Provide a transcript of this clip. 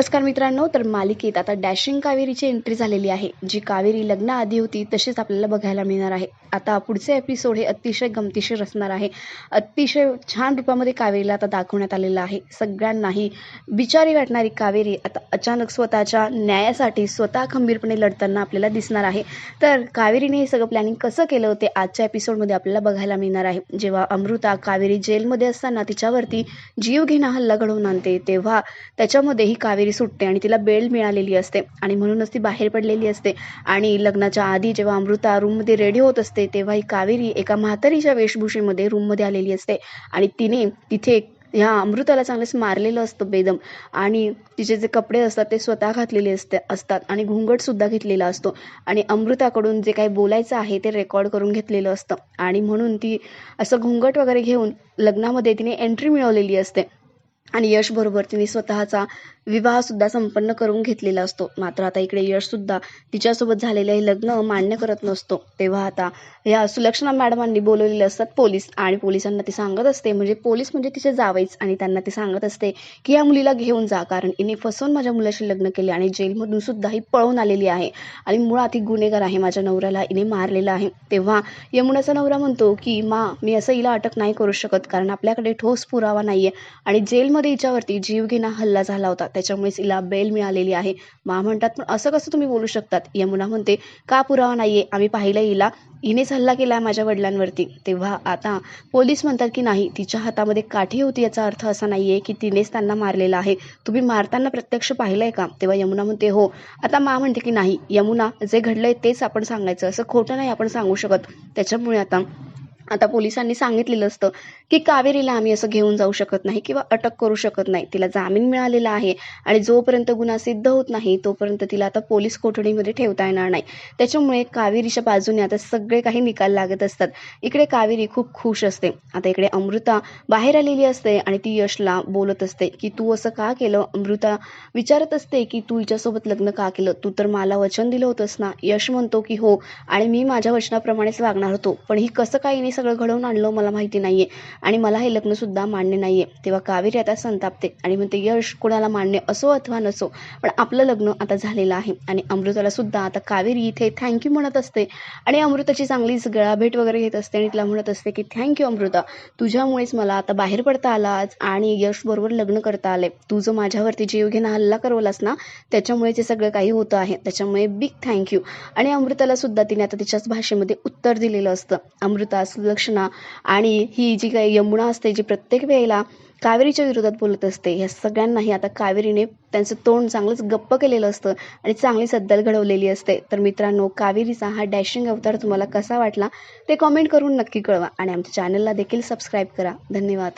नमस्कार मित्रांनो तर मालिकेत आता डॅशिंग कावेरीची एंट्री झालेली आहे जी कावेरी लग्नाआधी होती तशीच आपल्याला बघायला मिळणार आहे. आता पुढचे एपिसोड हे अतिशय गमतीशीर असणार आहे. अतिशय छान रूपामध्ये कावेरीला आता दाखवण्यात आलेलं आहे. सगळ्यांनाही बिचारी वाटणारी कावेरी आता अचानक स्वतःच्या न्यायासाठी स्वतः खंबीरपणे लढताना आपल्याला दिसणार आहे. तर कावेरीने हे सगळं प्लॅनिंग कसं केलं होते? आजच्या एपिसोडमध्ये आपल्याला बघायला मिळणार आहे. जेव्हा अमृता कावेरी जेलमध्ये असताना तिच्यावरती जीव घेणा हल्ला घडवून आणते तेव्हा त्याच्यामध्ये ही कावेरी सुटते आणि तिला बेल मिळालेली असते. आणि म्हणूनच ती बाहेर पडलेली असते. आणि लग्नाच्या आधी जेव्हा अमृता रूममध्ये रेडी होत असते तेव्हा ही कावेरी एका म्हातारीच्या वेशभूषेमध्ये रूममध्ये आलेली असते. आणि तिने तिथे ह्या अमृताला चांगलंच मारलेलं असतं बेदम. आणि तिचे जे कपडे असतात ते स्वतः घातलेले असते असतात. आणि घुंगटसुद्धा घेतलेला असतो. आणि अमृताकडून जे काही बोलायचं आहे ते रेकॉर्ड करून घेतलेलं असतं. आणि म्हणून ती असं घुंगट वगैरे घेऊन लग्नामध्ये तिने एंट्री मिळवलेली असते. आणि यशबरोबर तिने स्वतःचा विवाहसुद्धा संपन्न करून घेतलेला असतो. मात्र आता इकडे यशसुद्धा तिच्यासोबत झालेलं हे लग्न मान्य करत नसतो. तेव्हा आता या सुलक्षणा मॅडमांनी बोलवलेले असतात पोलीस आणि पोलिसांना ती सांगत असते. म्हणजे पोलीस म्हणजे तिचे जावईच आणि त्यांना ती सांगत असते की या मुलीला घेऊन जा. कारण हिने फसवून माझ्या मुलाशी लग्न केले आणि जेलमधून सुद्धा ही पळून आलेली आहे. आणि मुळात ही गुन्हेगार आहे. माझ्या नवऱ्याला हिने मारलेला आहे. तेव्हा यमुनाचा नवरा म्हणतो की मा मी असं हिला अटक नाही करू शकत. कारण आपल्याकडे ठोस पुरावा नाहीये. आणि जेलमध्ये हिच्यावरती जीवघेणा हल्ला झाला होता. त्याच्यामुळेच हिला बेल मिळालेली आहे. मा म्हणतात पण असं कसं तुम्ही बोलू शकतात? यमुना म्हणते का पुरावा नाहीये? आम्ही पाहिलं हिला हिनेच हल्ला केला माझ्या वडिलांवरती. तेव्हा आता पोलीस म्हणतात की नाही तिच्या हातामध्ये काठी होती याचा अर्थ असा नाहीये की तिनेच त्यांना मारलेला आहे. तुम्ही मारताना प्रत्यक्ष पाहिलंय का? तेव्हा यमुना म्हणते हो. आता मा म्हणते की नाही यमुना जे घडलंय तेच आपण सांगायचं. असं खोटं नाही आपण सांगू शकत. त्याच्यामुळे आता आता पोलिसांनी सांगितलेलं असतं की कावेरीला आम्ही असं घेऊन जाऊ शकत नाही किंवा अटक करू शकत नाही. तिला जामीन मिळालेला आहे आणि जोपर्यंत गुन्हा सिद्ध होत नाही तोपर्यंत तिला आता पोलीस कोठडीमध्ये ठेवता येणार नाही. त्याच्यामुळे कावेरीच्या बाजूने आता सगळे काही निकाल लागत असतात. इकडे कावेरी खूप खुश असते. आता इकडे अमृता बाहेर आलेली असते आणि ती यशला बोलत असते की तू असं का केलं? अमृता विचारत असते की तू हिच्यासोबत लग्न का केलं? तू तर मला वचन दिलं होतंस ना? यश म्हणतो की हो आणि मी माझ्या वचनाप्रमाणेच वागणार होतो. पण ही कसं काही नाही सगळं घडवून आणलं हो, मला माहिती नाहीये. आणि मला हे लग्न सुद्धा मान्य नाहीये. तेव्हा कावेरी आता संतापते आणि म्हणते यश कोणाला मान्य असो अथवा नसो पण आपलं लग्न आता झालेलं आहे. आणि अमृताला सुद्धा आता कावेरी इथे थँक्यू म्हणत असते. आणि अमृताची चांगलीच गळाभेट वगैरे घेत असते आणि तिला म्हणत असते की थँक्यू अमृता. तुझ्यामुळेच मला आता बाहेर पडता आला आणि यश बरोबर लग्न करता आले. तू जो माझ्यावरती जीव घेणं हल्ला करवलास ना त्याच्यामुळे ते सगळं काही होतं आहे. त्याच्यामुळे बिग थँक्यू आणि अमृताला सुद्धा तिने आता तिच्याच भाषेमध्ये उत्तर दिलेलं असतं. अमृता सुलक्षणा आणि ही जी काही यमुना असते जी प्रत्येक वेळेला कावेरीच्या विरोधात बोलत असते ह्या सगळ्यांनाही आता कावेरीने त्यांचं तोंड चांगलंच गप्प केलेलं असतं आणि चांगली सद्दल घडवलेली असते. तर मित्रांनो कावेरीचा हा डॅशिंग अवतार तुम्हाला कसा वाटला ते कॉमेंट करून नक्की कळवा आणि आमच्या चॅनलला देखील सबस्क्राईब करा. धन्यवाद.